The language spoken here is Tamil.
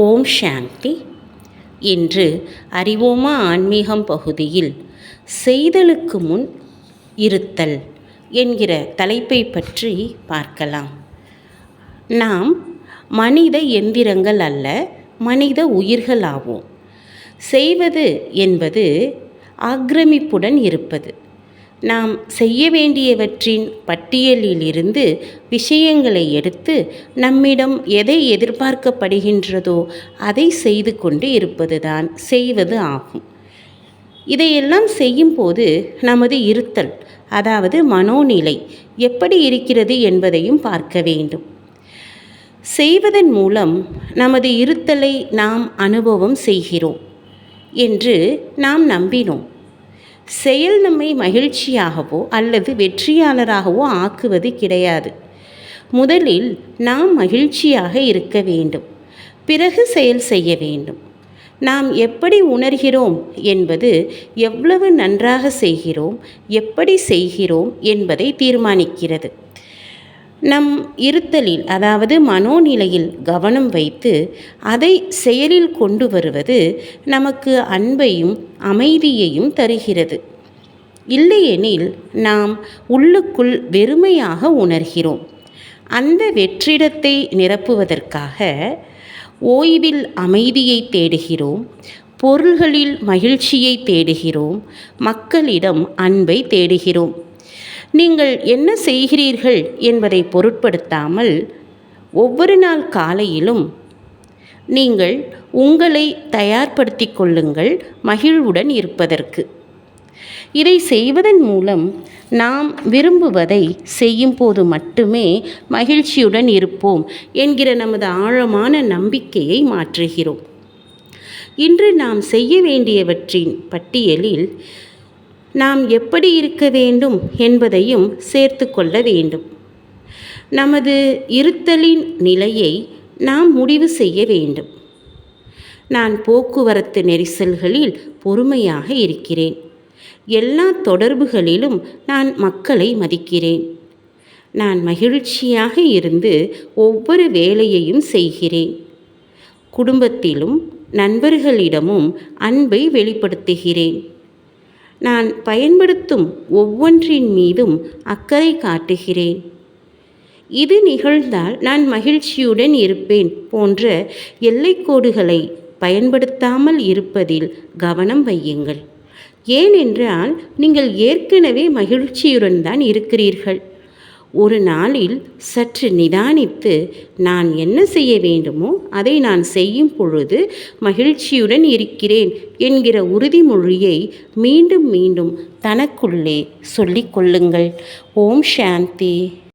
ஓம் சாந்தி. இன்று அறிவோமா ஆன்மீகம் பகுதியில் செய்தலுக்கு முன் இருத்தல் என்கிற தலைப்பை பற்றி பார்க்கலாம். நாம் மனித எந்திரங்கள் அல்ல மனித உயிர்களாவோம். செய்வது என்பது ஆக்கிரமிப்புடன் இருப்பது. நாம் செய்ய வேண்டியவற்றின் பட்டியலிலிருந்து விஷயங்களை எடுத்து நம்மிடம் எதை எதிர்பார்க்கப்படுகின்றதோ அதை செய்து கொண்டு இருப்பதுதான் செய்வது ஆகும். இதையெல்லாம் செய்யும்போது நமது இருத்தல் அதாவது மனோநிலை எப்படி இருக்கிறது என்பதையும் பார்க்க வேண்டும். செய்வதன் மூலம் நமது இருத்தலை நாம் அனுபவம் செய்கிறோம் என்று நாம் நம்பினோம். செயல் நம்மை மகிழ்ச்சியாகவோ அல்லது வெற்றியாளராகவோ ஆக்குவது கிடையாது. முதலில் நாம் மகிழ்ச்சியாக இருக்க வேண்டும். பிறகு செயல் செய்ய வேண்டும். நாம் எப்படி உணர்கிறோம் என்பது எவ்வளவு நன்றாக செய்கிறோம் எப்படி செய்கிறோம் என்பதை தீர்மானிக்கிறது. நம் இருத்தலில் அதாவது மனோநிலையில் கவனம் வைத்து அதை செயலில் கொண்டு வருவது நமக்கு அன்பையும் அமைதியையும் தருகிறது. இல்லையெனில் நாம் உள்ளுக்குள் வெறுமையாக உணர்கிறோம். அந்த வெற்றிடத்தை நிரப்புவதற்காக ஓய்வில் அமைதியை தேடுகிறோம் பொருள்களில் மகிழ்ச்சியை தேடுகிறோம் மக்களிடம் அன்பை தேடுகிறோம். நீங்கள் என்ன செய்கிறீர்கள் என்பதை பொருட்படுத்தாமல் ஒவ்வொரு நாள் காலையிலும் நீங்கள் உங்களை தயார்படுத்தி கொள்ளுங்கள் மகிழ்வுடன் இருப்பதற்கு. இதை செய்வதன் மூலம் நாம் விரும்புவதை செய்யும் போது மட்டுமே மகிழ்ச்சியுடன் இருப்போம் என்கிற நமது ஆழமான நம்பிக்கையை மாற்றுகிறோம். இன்று நாம் செய்ய வேண்டியவற்றின் பட்டியலில் நாம் எப்படி இருக்க வேண்டும் என்பதையும் சேர்த்து கொள்ள வேண்டும். நமது இருத்தலின் நிலையை நாம் முடிவு செய்ய வேண்டும். நான் போக்குவரத்து நெரிசல்களில் பொறுமையாக இருக்கிறேன். எல்லா தொடர்புகளிலும் நான் மக்களை மதிக்கிறேன். நான் மகிழ்ச்சியாக இருந்து ஒவ்வொரு வேலையையும் செய்கிறேன். குடும்பத்திலும் நண்பர்களிடமும் அன்பை வெளிப்படுத்துகிறேன். நான் பயன்படுத்தும் ஒவ்வொன்றின் மீதும் அக்கறை காட்டுகிறேன். இது நிகழ்ந்தால் நான் மகிழ்ச்சியுடன் இருப்பேன் போன்ற எல்லைக்கோடுகளை பயன்படுத்தாமல் இருப்பதில் கவனம் வையுங்கள். ஏனென்றால் நீங்கள் ஏற்கனவே மகிழ்ச்சியுடன் தான் இருக்கிறீர்கள். ஒரு நாளில் சற்று நிதானித்து நான் என்ன செய்ய வேண்டுமோ அதை நான் செய்யும் பொழுது மகிழ்ச்சியுடன் இருக்கிறேன் என்கிற உறுதிமொழியை மீண்டும் மீண்டும் தனக்குள்ளே சொல்லிக்கொள்ளுங்கள் ஓம் சாந்தி.